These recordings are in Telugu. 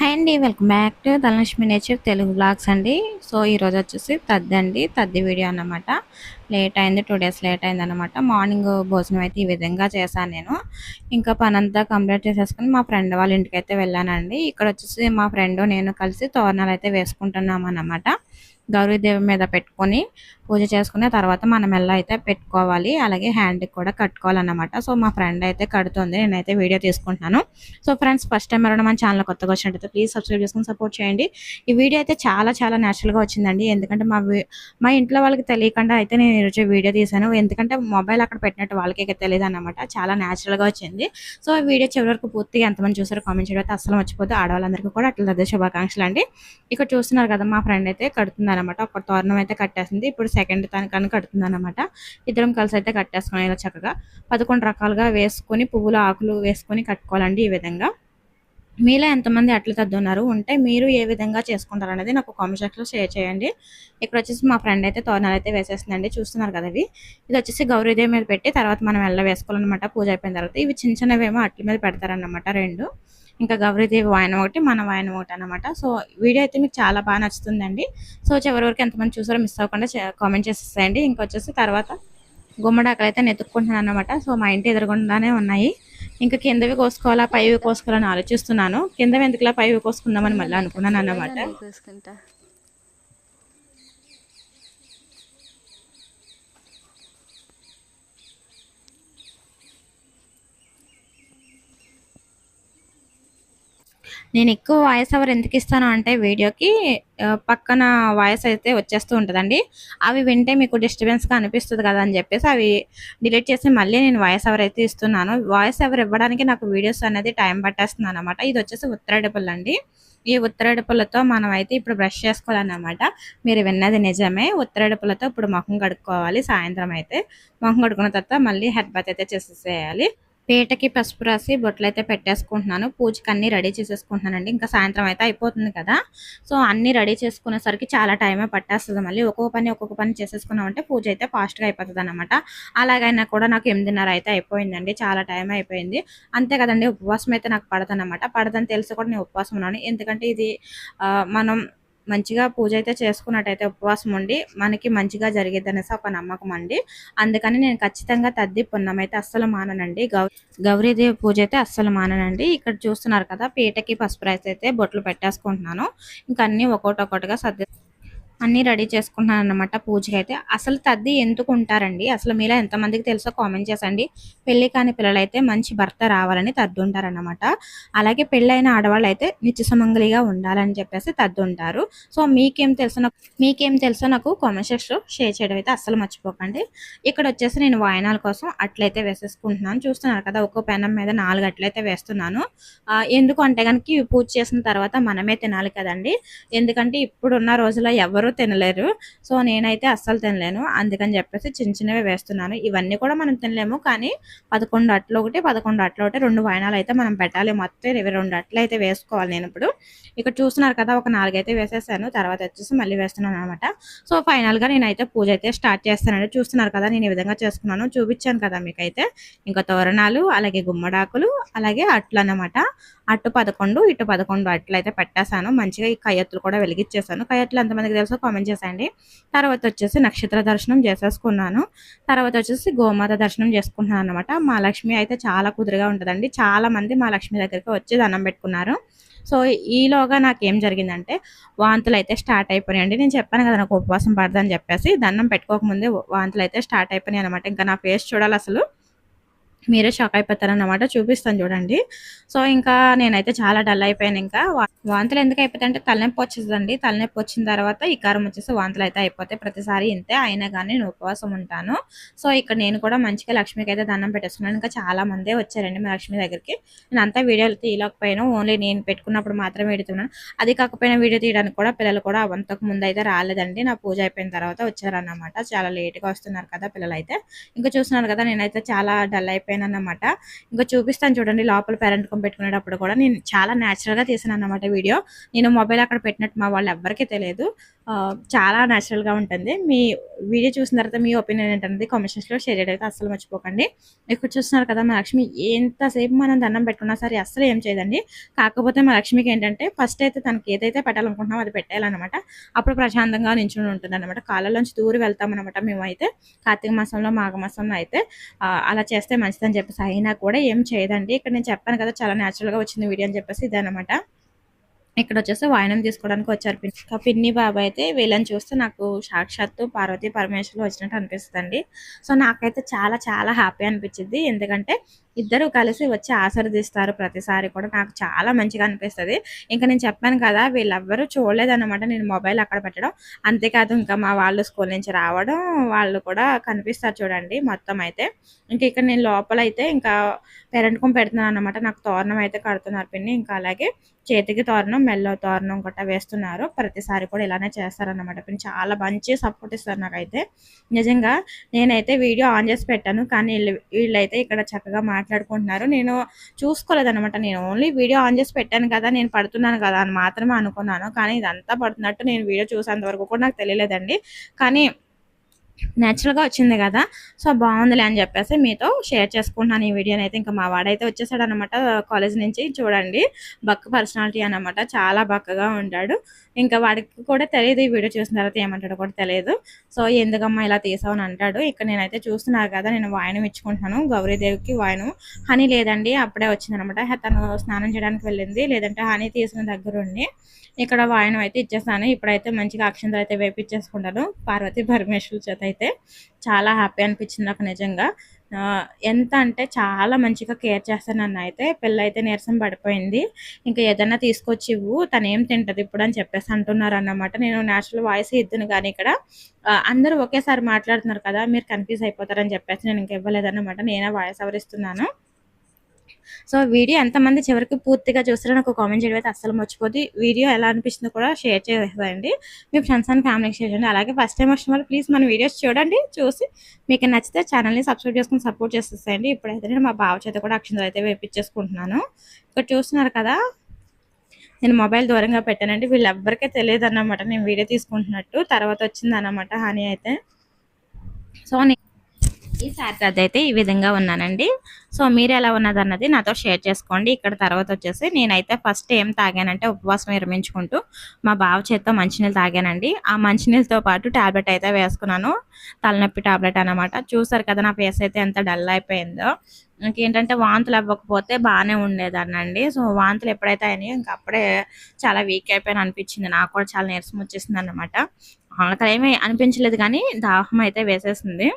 హాయ్ అండి welcome back to Dhanalakshmi nature Telugu blogs అండి. సో ఈరోజు వచ్చేసి తద్ది అండి. తద్ది వీడియో అన్నమాట. లేట్ అయింది టూ డేస్ లేట్ అయింది అనమాట మార్నింగ్ భోజనం అయితే ఈ విధంగా చేశాను నేను. ఇంకా పని అంతా కంప్లీట్ చేసేసుకుని మా ఫ్రెండ్ వాళ్ళ ఇంటికి అయితే వెళ్ళానండి. ఇక్కడ వచ్చేసి మా ఫ్రెండ్ నేను కలిసి తోరణాలు అయితే వేసుకుంటున్నాం అన్నమాట. గౌరీదేవి మీద పెట్టుకొని పూజ చేసుకున్న తర్వాత మనం ఎలా అయితే పెట్టుకోవాలి అలాగే హ్యాండ్కి కూడా కట్టుకోవాలన్నమాట. సో మా ఫ్రెండ్ అయితే కడుతుంది నేనైతే వీడియో తీసుకుంటున్నాను. సో ఫ్రెండ్స్ ఫస్ట్ టైం ఎవరైనా మన ఛానల్ కొత్తగా వచ్చినట్టయితే ప్లీజ్ సబ్స్క్రైబ్ చేసుకుని సపోర్ట్ చేయండి. ఈ వీడియో అయితే చాలా చాలా న్యాచురల్గా వచ్చిందండి. ఎందుకంటే మా మా ఇంట్లో వాళ్ళకి తెలియకుండా అయితే నేను ఈరోజు వీడియో తీశాను. ఎందుకంటే మొబైల్ అక్కడ పెట్టినట్టు వాళ్ళకే తెలియదు అనమాట చాలా న్యాచురల్గా వచ్చింది. సో ఈ వీడియో చివరి వరకు పూర్తిగా ఎంతమంది చూసారో కామెంట్ చేయడం అయితే అసలు మర్చిపోతే ఆడవాళ్ళందరికీ కూడా అట్లా అదే శుభాకాంక్షలు అండి. ఇక్కడ చూస్తున్నారు కదా మా ఫ్రెండ్ అయితే కడుతుంది అనమాట ఒక తోరణం అయితే కట్టేసింది. ఇప్పుడు సెకండ్ తనకని కడుతుంది అనమాట ఇద్దరం కలిసి అయితే కట్టేసుకుని ఇలా చక్కగా. పదకొండు రకాలుగా వేసుకొని పువ్వులు ఆకులు వేసుకొని కట్టుకోవాలండి ఈ విధంగా. మీలో ఎంతమంది అట్లు తద్దున్నారు? ఉంటే మీరు ఏ విధంగా చేసుకుంటారు అనేది నాకు కామెంట్ సెక్షన్లో షేర్ చేయండి. ఇక్కడ వచ్చేసి మా ఫ్రెండ్ అయితే తోరణాలు అయితే వేసేస్తుందండి. చూస్తున్నారు కదా ఇవి ఇది వచ్చేసి గౌరీదేవి మీద పెట్టి తర్వాత మనం వెళ్ళ వేసుకోవాలన్నమాట. పూజ అయిపోయిన తర్వాత ఇవి చిన్న చిన్నవేమో అట్ల మీద పెడతారన్నమాట రెండు. ఇంకా గౌరీదేవి వాయనం ఒకటి మన వాయనం ఒకటి అనమాట సో వీడియో అయితే మీకు చాలా బాగా నచ్చుతుందండి. సో చివరి వరకు ఎంతమంది చూసారో మిస్ అవ్వకుండా కామెంట్ చేసేసేయండి. ఇంకా వచ్చేసి తర్వాత గుమ్మడాకలు అయితే నెతుక్కుంటున్నాను అనమాట సో మా ఇంటి ఎదురుగుండానే ఉన్నాయి. ఇంకా కిందవి కోసుకోవాలా పైవి కోసుకోవాలని ఆలోచిస్తున్నాను. కిందవి ఎందుకులా పైవి కోసుకుందామని మళ్ళీ అనుకున్నాను అన్నమాట. నేను ఎక్కువ వాయిస్ ఓవర్ ఎందుకు ఇస్తాను అంటే వీడియోకి పక్కన వాయిస్ అయితే వచ్చేస్తూ ఉంటుందండి. అవి వింటే మీకు డిస్టర్బెన్స్గా అనిపిస్తుంది కదా అని చెప్పేసి అవి డిలీట్ చేసి మళ్ళీ నేను వాయిస్ ఓవర్ అయితే ఇస్తున్నాను వాయిస్ ఎవరు ఇవ్వడానికి నాకు వీడియోస్ అనేది టైం పట్టేస్తున్నాను అనమాట ఇది వచ్చేసి ఉత్తరాడిపుల్ అండి. ఈ ఉత్తరడుపులతో మనం అయితే ఇప్పుడు బ్రష్ చేసుకోవాలన్నమాట. మీరు విన్నది నిజమే. ఉత్తరడుపులతో ఇప్పుడు ముఖం కడుక్కోవాలి సాయంత్రం అయితే. ముఖం కడుక్కున్న తర్వాత మళ్ళీ హెడ్ బాత్ అయితే చేసేసేయాలి. పీటకి పసుపు రాసి బొట్లైతే అయితే పెట్టేసుకుంటున్నాను. పూజకి అన్ని రెడీ చేసేసుకుంటున్నానండి. ఇంకా సాయంత్రం అయితే అయిపోతుంది కదా. సో అన్ని రెడీ చేసుకునేసరికి చాలా టైమే పట్టేస్తుంది. మళ్ళీ ఒక్కొక్క పని ఒక్కొక్క పని చేసేసుకున్నామంటే పూజ అయితే ఫాస్ట్గా అయిపోతుంది అనమాట అలాగైనా కూడా నాకు ఎనిమిదిన్నర అయితే అయిపోయిందండి. చాలా టైం అయిపోయింది. అంతే కదండి ఉపవాసం అయితే నాకు పడదనమాట పడదని తెలిసి కూడా నేను ఉపవాసం ఉన్నాను. ఎందుకంటే ఇది మనం మంచిగా పూజ అయితే చేసుకున్నట్టయితే ఉపవాసం ఉండి మనకి మంచిగా జరిగేది అనేసి ఒక నమ్మకం అండి. అందుకని నేను ఖచ్చితంగా తద్ది పున్నం అయితే అస్సలు మాననండి. గౌ గౌరీదేవి పూజ అయితే అస్సలు మాననండి. ఇక్కడ చూస్తున్నారు కదా పీటకి పసుపు రైస్ అయితే బొట్లు పెట్టేసుకుంటున్నాను. ఇంకా అన్ని ఒక్కొక్కటి ఒక్కొక్కటిగా సర్ది అన్నీ రెడీ చేసుకుంటున్నాను అనమాట పూజకి అయితే అసలు తద్ది ఎందుకు ఉంటారండి? అసలు మీలో ఎంతమందికి తెలుసో కామెంట్ చేసండి. పెళ్ళి కాని పిల్లలైతే మంచి భర్త రావాలని తద్దు ఉంటారనమాట అలాగే పెళ్ళైన ఆడవాళ్ళు అయితే నిత్యసమంగలిగా ఉండాలని చెప్పేసి తద్దు ఉంటారు. సో మీకేం తెలుసో నాకు మీకేం తెలుసో నాకు కామెంట్ సెక్షన్లో షేర్ చేయడం అయితే అస్సలు మర్చిపోకండి. ఇక్కడ వచ్చేసి నేను వాయనాల కోసం అట్లయితే వేసేసుకుంటున్నాను. చూస్తున్నారు కదా ఒక్కో పెనం మీద నాలుగు అట్లయితే వేస్తున్నాను. ఎందుకు అంటే కనుక పూజ చేసిన తర్వాత మనమే తినాలి కదండి. ఎందుకంటే ఇప్పుడున్న రోజుల్లో ఎవరు ఎవరు తినలేరు. సో నేనైతే అస్సలు తినలేను. అందుకని చెప్పేసి చిన్న చిన్నవి వేస్తున్నాను. ఇవన్నీ కూడా మనం తినలేము. కానీ పదకొండు అట్లు ఒకటి పదకొండు అట్లు ఒకటి రెండు వాయినాలు అయితే మనం పెట్టాలి. మొత్తం ఇరవై రెండు అట్లు అయితే వేసుకోవాలి నేను ఇప్పుడు. ఇక్కడ చూస్తున్నారు కదా ఒక నాలుగైతే వేసేసాను. తర్వాత వచ్చేసి మళ్ళీ వేస్తున్నాను అనమాట సో ఫైనల్గా నేనైతే పూజ అయితే స్టార్ట్ చేస్తానండి. చూస్తున్నారు కదా నేను ఈ విధంగా చేసుకున్నాను. చూపించాను కదా మీకైతే. ఇంకా తోరణాలు అలాగే గుమ్మడాకులు అలాగే అట్లు అనమాట అటు పదకొండు ఇటు పదకొండు అట్లు అయితే పెట్టేశాను. మంచిగా ఈ కయ్యత్తులు కూడా వెలిగించేసాను కయ్యత్తులు ఎంతమందికి తెలుసు కామెంట్ చేసేయండి. తర్వాత వచ్చేసి నక్షత్ర దర్శనం చేసేసుకున్నాను. తర్వాత వచ్చేసి గోమాత దర్శనం చేసుకుంటున్నాను అనమాట మా లక్ష్మి అయితే చాలా కుదురుగా ఉంటుందండి. చాలా మంది మా లక్ష్మి దగ్గరికి వచ్చి దండం పెట్టుకున్నారు. సో ఈలోగా నాకు ఏం జరిగిందంటే వాంతులు అయితే స్టార్ట్ అయిపోయాయండి నేను చెప్పాను కదా నాకు ఉపవాసం పడదని చెప్పేసి దండం పెట్టుకోకముందే వాంతులు అయితే స్టార్ట్ అయిపోయినాయి అనమాట ఇంకా నా ఫేస్ చూడాలి అసలు. మీరే షాక్ అయిపోతారన్నమాట చూపిస్తాను చూడండి. సో ఇంకా నేనైతే చాలా డల్ అయిపోయాను ఇంకా. వాంతులు ఎందుకు అయిపోతాయంటే తలనొప్పి వచ్చేదండి తలనొప్పి వచ్చిన తర్వాత ఈ కారం వచ్చేసి వాంతులు అయితే అయిపోతాయి. ప్రతిసారి ఇంతే అయినా కానీ నేను ఉపవాసం ఉంటాను. సో ఇక్కడ నేను కూడా మంచిగా లక్ష్మికి అయితే దండం పెట్టేస్తున్నాను ఇంకా చాలా మందే వచ్చారండి మా లక్ష్మి దగ్గరికి. నేను అంతా వీడియోలు తీయలేకపోయాను. ఓన్లీ నేను పెట్టుకున్నప్పుడు మాత్రమే పెడుతున్నాను. అది కాకపోయినా వీడియో తీయడానికి కూడా పిల్లలు కూడా అంతకు ముందు అయితే రాలేదండి. నా పూజ అయిపోయిన తర్వాత వచ్చారన్నమాట. చాలా లేట్గా వస్తున్నారు కదా పిల్లలు అయితే ఇంకా చూస్తున్నారు కదా నేనైతే చాలా డల్ అయిపోయాను. అయిపోయాను అన్నమాట ఇంకా చూపిస్తాను చూడండి లోపల పేరెంట్ పేరెంట్కం పెట్టుకునేటప్పుడు కూడా నేను చాలా న్యాచురల్గా తీసాను అన్నమాట వీడియో నేను మొబైల్ అక్కడ పెట్టినట్టు మా వాళ్ళు ఎవ్వరికీ తెలియదు. చాలా న్యాచురల్గా ఉంటుంది. మీ వీడియో చూసిన తర్వాత మీ ఒపీనియన్ ఏంటనేది కామెంట్స్లో షేర్ చేయడం అయితే అస్సలు మర్చిపోకండి. ఇక్కడ చూస్తున్నారు కదా మా లక్ష్మి ఎంతసేపు మనం దండం పెట్టుకున్నా సరే అస్సలు ఏం చేయదండి. కాకపోతే మా లక్ష్మికి ఏంటంటే ఫస్ట్ అయితే తనకి ఏదైతే పెట్టాలనుకుంటున్నామో అది పెట్టాలన్నమాట అప్పుడు ప్రశాంతంగా నించుని ఉంటుంది అనమాట కాళ్ళలోంచి దూరి వెళ్తామన్నమాట మేమైతే. కార్తీక మాసంలో మాఘ మాసంలో అయితే. అలా చేస్తే అని చెప్పేసి అయినా కూడా ఏం చేయదండి. ఇక్కడ నేను చెప్పాను కదా చాలా న్యాచురల్గా వచ్చింది వీడియో అని చెప్పేసి ఇదనమాట ఇక్కడ వచ్చేసి వాయనం తీసుకోవడానికి వచ్చారు పిన్ని. పిన్ని బాబాయ్ అయితే వీళ్ళని చూస్తే నాకు సాక్షాత్తు పార్వతి పరమేశ్వరులు వచ్చినట్టు అనిపిస్తుంది సో నాకైతే చాలా చాలా హ్యాపీ అనిపించింది. ఎందుకంటే ఇద్దరు కలిసి వచ్చి ఆశీర్దిస్తారు ప్రతిసారి కూడా. నాకు చాలా మంచిగా అనిపిస్తుంది. ఇంకా నేను చెప్పాను కదా వీళ్ళెవ్వరూ చూడలేదన్నమాట నేను మొబైల్ అక్కడ పెట్టడం. అంతేకాదు ఇంకా మా వాళ్ళు స్కూల్ నుంచి రావడం వాళ్ళు కూడా కనిపిస్తారు చూడండి మొత్తం అయితే. ఇంకా ఇక్కడ నేను లోపల అయితే ఇంకా పెరంటకం పెడుతున్నాను అనమాట నాకు తోరణం అయితే కడుతున్నారు పిన్ని. ఇంకా అలాగే చేతికి తోరణం మెల్లో తోరణం గట్ట వేస్తున్నారు. ప్రతిసారి కూడా ఇలానే చేస్తారన్నమాట. పిన్ని చాలా మంచి సపోర్ట్ ఇస్తారు నాకైతే. నిజంగా నేనైతే వీడియో ఆన్ చేసి పెట్టాను. కానీ వీళ్ళు వీళ్ళైతే ఇక్కడ చక్కగా మాట్లాడుకుంటున్నారు. నేను చూసుకోలేదనమాట నేను ఓన్లీ వీడియో ఆన్ చేసి పెట్టాను కదా నేను పడుతున్నాను కదా అని మాత్రమే అనుకున్నాను. కానీ ఇదంతా పడుతున్నట్టు నేను వీడియో చూసేంత వరకు కూడా నాకు తెలియలేదండి. కానీ న్యాచురల్గా వచ్చింది కదా. సో బాగుందిలే అని చెప్పేసి మీతో షేర్ చేసుకుంటున్నాను ఈ వీడియోని అయితే ఇంకా మా వాడైతే వచ్చేసాడు అనమాట కాలేజ్ నుంచి. చూడండి బక్క పర్సనాలిటీ అనమాట చాలా బక్కగా ఉంటాడు ఇంకా వాడికి కూడా తెలియదు ఈ వీడియో చూసిన తర్వాత ఏమంటాడో కూడా తెలియదు సో ఎందుకమ్మా ఇలా తీసావు అని అంటాడు. ఇక్కడ నేనైతే చూస్తున్నారు కదా నేను వాయనం ఇచ్చుకుంటున్నాను. గౌరీదేవికి వాయనం. హనీ లేదండి అప్పుడే వచ్చిందనమాట తను స్నానం చేయడానికి వెళ్ళింది. లేదంటే హనీ తీసిన దగ్గరుండి ఇక్కడ వాయనం అయితే ఇచ్చేస్తాను ఇప్పుడైతే మంచిగా అక్షంతలు అయితే వేపించేసుకుంటాను పార్వతి పరమేశ్వరు చేత అయితే చాలా హ్యాపీ అనిపించింది నాకు నిజంగా. ఆ, ఎంత అంటే చాలా మంచిగా కేర్ చేస్తాను నన్ను అయితే. పిల్ల అయితే నీరసం పడిపోయింది. ఇంకా ఏదైనా తీసుకొచ్చి ఇవ్వు తను ఏం తింటది ఇప్పుడు అని చెప్పేసి అంటున్నారు అన్నమాట నేను నేచురల్ వాయిస్ ఇద్దును కానీ ఇక్కడ అందరూ ఒకేసారి మాట్లాడుతున్నారు కదా మీరు కన్ఫ్యూజ్ అయిపోతారని చెప్పేసి నేను ఇంకా ఇవ్వలేదన్నమాట. నేనే వాయిస్ ఎవరిస్తున్నాను సో వీడియో ఎంతమంది చివరికి పూర్తిగా చూస్తారో నాకు కామెంట్ చేయడం అయితే అస్సలు మర్చిపోద్ది. వీడియో ఎలా అనిపిస్తుందో కూడా షేర్ చేసేయండి మీ ఫ్రెండ్స్ అండ్ ఫ్యామిలీకి షేర్ చేయండి. అలాగే ఫస్ట్ టైం వచ్చిన వాళ్ళు ప్లీజ్ మన వీడియోస్ చూడండి చూసి మీకు నచ్చితే ఛానల్ని సబ్స్క్రైబ్ చేసుకుని సపోర్ట్ చేసేసేయండి. ఇప్పుడైతే నేను మా బావ చేత కూడా అక్షంతలు అయితే వేపించేసుకుంటున్నాను. ఇక్కడ చూస్తున్నారు కదా నేను మొబైల్ దూరంగా పెట్టానండి. వీళ్ళు తెలియదు అన్నమాట నేను వీడియో తీసుకుంటున్నట్టు తర్వాత వచ్చింది అన్నమాట హనీ అయితే. సో నేను ఈ సారీ అయితే ఈ విధంగా ఉన్నానండి. సో మీరు ఎలా ఉన్నది అన్నది నాతో షేర్ చేసుకోండి. ఇక్కడ తర్వాత వచ్చేసి నేనైతే ఫస్ట్ ఏం తాగానంటే ఉపవాసం విరమించుకుంటూ మా బావ చేత్తో మంచినీళ్ళు తాగానండి. ఆ మంచినీళ్ళతో పాటు టాబ్లెట్ అయితే వేసుకున్నాను. తలనొప్పి టాబ్లెట్ అన్నమాట. చూసారు కదా నా ఫేస్ అయితే ఎంత డల్ అయిపోయిందో. ఇంకేంటంటే వాంతులు అవ్వకపోతే బాగానే ఉండేదాన్నండి. సో వాంతులు ఎప్పుడైతే అయినాయో ఇంకా అప్పుడే చాలా వీక్ అయిపోయాను అనిపించింది. నాకు కూడా చాలా నీరసం వచ్చేసింది అనమాట అక్కడ ఏమీ అనిపించలేదు కానీ దాహం అయితే వేసేసింది.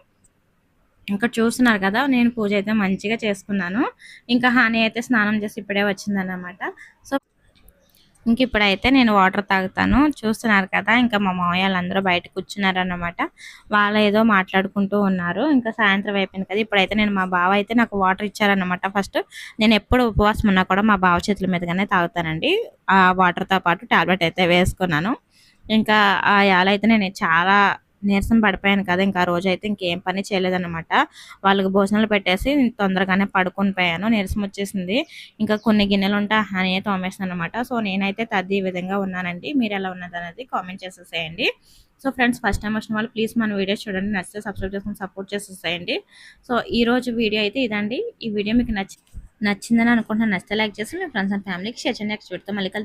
ఇంకా చూస్తున్నారు కదా నేను పూజ అయితే మంచిగా చేసుకున్నాను. ఇంకా హాని అయితే స్నానం చేసి ఇప్పుడే వచ్చిందన్నమాట. సో ఇంక ఇప్పుడైతే నేను వాటర్ తాగుతాను. చూస్తున్నారు కదా ఇంకా మా మామయ్య వాళ్ళందరూ బయట కూర్చున్నారన్నమాట. వాళ్ళు ఏదో మాట్లాడుకుంటూ ఉన్నారు. ఇంకా సాయంత్రం అయిపోయింది కదా ఇప్పుడైతే నేను మా బావ అయితే నాకు వాటర్ ఇచ్చారన్నమాట. ఫస్ట్ నేను ఎప్పుడు ఉపవాసం ఉన్నా కూడా మా బావ చేతుల మీదగానే తాగుతానండి. ఆ వాటర్తో పాటు టాబ్లెట్ అయితే వేసుకున్నాను. ఇంకా ఆ యాలైతే అయితే నేను చాలా నీరసం పడిపోయాను కదా ఇంకా రోజు అయితే ఇంకేం పని చేయలేదన్నమాట. వాళ్ళకి భోజనాలు పెట్టేసి తొందరగానే పడుకొని పోయాను. నీరసం వచ్చేసింది. ఇంకా కొన్ని గిన్నెలు ఉంటే హనీ తోమేసాను అనమాట సో నేనైతే తద్ది ఈ విధంగా ఉన్నానండి. మీరు ఎలా ఉన్నదనేది కామెంట్ చేసేసేయండి. సో ఫ్రెండ్స్ ఫస్ట్ టైం వచ్చిన వాళ్ళు ప్లీజ్ మన వీడియో చూడండి. నచ్చితే సబ్స్క్రైబ్ చేసుకుని సపోర్ట్ చేసేసేయండి. సో ఈ రోజు వీడియో అయితే ఇదండి. ఈ వీడియో మీకు నచ్చి నచ్చిందని అనుకుంటున్నాను నచ్చితే లైక్ చేసి మీ ఫ్రెండ్స్ అండ్ ఫ్యామిలీకి షేర్ చేయండి. నెక్స్ట్ వీడితో మళ్ళీ కలుద్దాం.